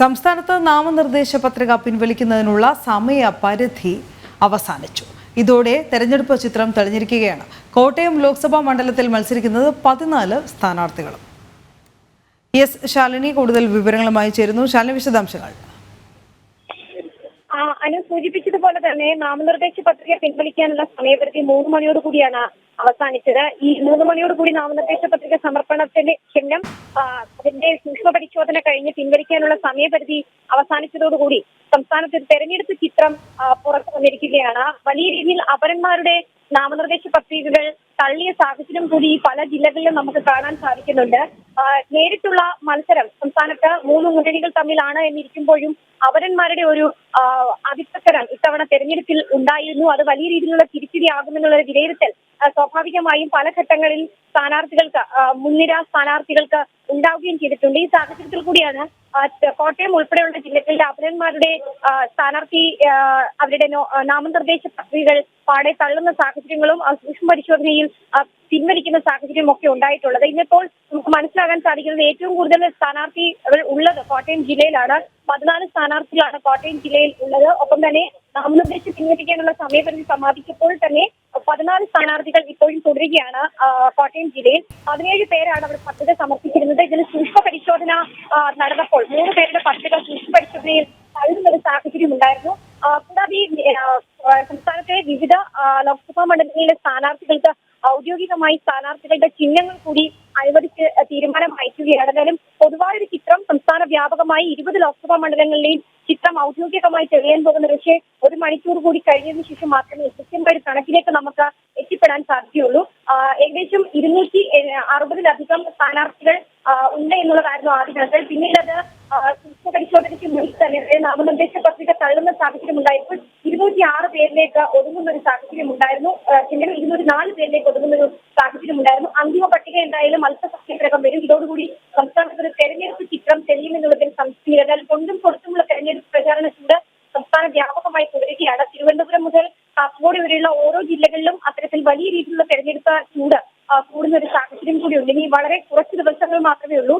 സംസ്ഥാനത്ത് നാമനിർദ്ദേശ പത്രിക പിൻവലിക്കുന്നതിനുള്ള സമയപരിധി അവസാനിച്ചു. ഇതോടെ തെരഞ്ഞെടുപ്പ് ചിത്രം തെളിഞ്ഞിരിക്കുകയാണ്. കോട്ടയം ലോക്സഭാ മണ്ഡലത്തിൽ മത്സരിക്കുന്നത് പതിനാല് സ്ഥാനാർത്ഥികളും. എസ് ശാലിനി കൂടുതൽ വിവരങ്ങളുമായി ചേരുന്നു. ശാലിനി വിശദാംശങ്ങൾ. അനു സൂചിപ്പിച്ചതുപോലെ തന്നെ നാമനിർദ്ദേശ പത്രിക പിൻവലിക്കാനുള്ള സമയപരിധി മൂന്ന് മണിയോട് കൂടിയാണ് അവസാനിച്ചത്. ഈ മൂന്ന് മണിയോട് കൂടി നാമനിർദ്ദേശ പത്രിക സമർപ്പണത്തിന്റെ ആ, അതിന്റെ സൂക്ഷ്മ പരിശോധന കഴിഞ്ഞ് പിൻവലിക്കാനുള്ള സമയപരിധി അവസാനിച്ചതോടുകൂടി സംസ്ഥാനത്ത് തെരഞ്ഞെടുപ്പ് ചിത്രം പുറത്തു വന്നിരിക്കുകയാണ്. വലിയ രീതിയിൽ അപരന്മാരുടെ നാമനിർദ്ദേശ പത്രികകൾ തള്ളിയ സാഹചര്യം കൂടി പല ജില്ലകളിലും നമുക്ക് കാണാൻ സാധിക്കുന്നുണ്ട്. നേരിട്ടുള്ള മത്സരം സംസ്ഥാനത്ത് മൂന്ന് മുന്നണികൾ തമ്മിലാണ് എന്നിരിക്കുമ്പോഴും അവരന്മാരുടെ ഒരു അതിപ്രസരം ഇത്തവണ തെരഞ്ഞെടുപ്പിൽ ഉണ്ടായിരുന്നു. അത് വലിയ രീതിയിലുള്ള തിരിച്ചടിയാകുമെന്നുള്ള വിലയിരുത്തൽ സ്വാഭാവികമായും പല ഘട്ടങ്ങളിൽ സ്ഥാനാർത്ഥികൾക്ക് മുൻനിര സ്ഥാനാർത്ഥികൾക്ക് ഉണ്ടാവുകയും ചെയ്തിട്ടുണ്ട്. ഈ സാഹചര്യത്തിൽ കൂടിയാണ് കോട്ടയം ഉൾപ്പെടെയുള്ള ജില്ലകളിലെ അപരന്മാരുടെ സ്ഥാനാർത്ഥി അവരുടെ നാമനിർദ്ദേശ പത്രികകൾ പാടെ തള്ളുന്ന സാഹചര്യങ്ങളും സൂക്ഷ്മ പരിശോധനയിൽ പിൻവലിക്കുന്ന സാഹചര്യം ഒക്കെ ഉണ്ടായിട്ടുള്ളത്. ഇന്നിപ്പോൾ നമുക്ക് മനസ്സിലാകാൻ സാധിക്കുന്നത് ഏറ്റവും കൂടുതൽ സ്ഥാനാർത്ഥികൾ ഉള്ളത് കോട്ടയം ജില്ലയിലാണ്. പതിനാല് സ്ഥാനാർത്ഥികളാണ് കോട്ടയം ജില്ലയിൽ ഉള്ളത്. ഒപ്പം തന്നെ നാമനിർദ്ദേശം പിൻവലിക്കാനുള്ള സമയപരിധി സമാപിച്ചപ്പോൾ തന്നെ പതിനാല് സ്ഥാനാർത്ഥികൾ ഇപ്പോഴും തുടരുകയാണ് കോട്ടയം ജില്ലയിൽ. പതിനേഴ് പേരാണ് അവർ പത്രിക സമർപ്പിച്ചിരുന്നത്. ഇതിന് സൂക്ഷ്മ പരിശോധന നടന്നപ്പോൾ മൂന്ന് പേരുടെ പത്രിക സൂക്ഷ്മ പരിശോധനയിൽ തള്ളുന്ന ഒരു സാഹചര്യം ഉണ്ടായിരുന്നു. കൂടാതെ സംസ്ഥാനത്തെ വിവിധ ലോക്സഭാ മണ്ഡലങ്ങളിലെ സ്ഥാനാർത്ഥികൾക്ക് ഔദ്യോഗികമായി സ്ഥാനാർത്ഥികളുടെ ചിഹ്നങ്ങൾ കൂടി അനുവദിച്ച് തീരുമാനം അയക്കുകയാണ്. എന്തായാലും പൊതുവായൊരു ചിത്രം സംസ്ഥാന വ്യാപകമായി ഇരുപത് ലോക്സഭാ മണ്ഡലങ്ങളിലെയും ചിത്രം ഔദ്യോഗികമായി തെളിയാൻ പോകുന്ന പക്ഷേ ഒരു മണിക്കൂർ കൂടി കഴിഞ്ഞതിന് ശേഷം മാത്രമേ കൃത്യമായൊരു കണക്കിലേക്ക് നമുക്ക് എത്തിപ്പെടാൻ സാധ്യതയുള്ളൂ. ഏകദേശം ഇരുന്നൂറ്റി അറുപതിലധികം സ്ഥാനാർത്ഥികൾ ഉണ്ട് എന്നുള്ളതായിരുന്നു ആദ്യ കണക്കൾ പിന്നീട് അത് പരിശോധനയ്ക്ക് മുന്നിൽ തന്നെ നാമനിർദ്ദേശ പത്രിക തള്ളുന്ന സാഹചര്യം ഉണ്ടായപ്പോൾ ഇരുന്നൂറ്റി ആറ് പേരിലേക്ക് ഒതുങ്ങുന്ന ഒരു സാഹചര്യം ഉണ്ടായിരുന്നു. ഇരുന്നൂറ്റി നാല് പേരിലേക്ക് ഒതുങ്ങുന്ന ഒരു സാഹചര്യം ഉണ്ടായിരുന്നു അന്തിമ പട്ടിക എന്തായാലും അല്പസമയത്തിനകം വരും ഇതോടുകൂടി സംസ്ഥാനത്ത് ഒരു തെരഞ്ഞെടുപ്പ് ചിത്രം എന്നാൽ കൊണ്ടും കൊടുത്തുമുള്ള തെരഞ്ഞെടുപ്പ് പ്രചാരണ ചൂട് സംസ്ഥാന വ്യാപകമായി തുടരുകയാണ്. തിരുവനന്തപുരം മുതൽ കാസർഗോഡ് വരെയുള്ള ഓരോ ജില്ലകളിലും അത്തരത്തിൽ വലിയ രീതിയിലുള്ള തെരഞ്ഞെടുപ്പ് ചൂട് കൂടുന്ന ഒരു സാഹചര്യം കൂടിയുണ്ട്. ഇനി വളരെ കുറച്ച് ദിവസങ്ങൾ മാത്രമേ ഉള്ളൂ.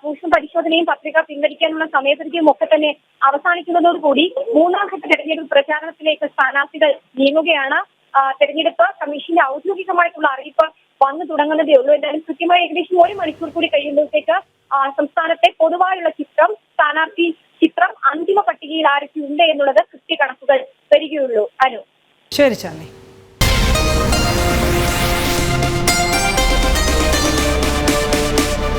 സൂക്ഷ്മ പരിശോധനയും പത്രിക പിൻവലിക്കാനുള്ള സമയപരിധിയും ഒക്കെ തന്നെ അവസാനിക്കുന്നതോടുകൂടി മൂന്നാം ഘട്ട തെരഞ്ഞെടുപ്പ് പ്രചാരണത്തിലേക്ക് സ്ഥാനാർത്ഥികൾ നീങ്ങുകയാണ്. തെരഞ്ഞെടുപ്പ് കമ്മീഷന്റെ ഔദ്യോഗികമായിട്ടുള്ള അറിയിപ്പ് വന്നു തുടങ്ങുന്നതേ ഉള്ളൂ. എന്തായാലും കൃത്യമായി ഏകദേശം ഒരു മണിക്കൂർ കൂടി കഴിയുമ്പോഴത്തേക്ക് സംസ്ഥാനത്തെ പൊതുവായുള്ള ചിത്രം സ്ഥാനാർത്ഥി ചിത്രം അന്തിമ പട്ടികയിൽ ആരൊക്കെ ഉണ്ട് എന്നുള്ളത് കൃത്യ കണക്കുകൾ വരികയുള്ളൂ. അനു. ശരി ശാലിനി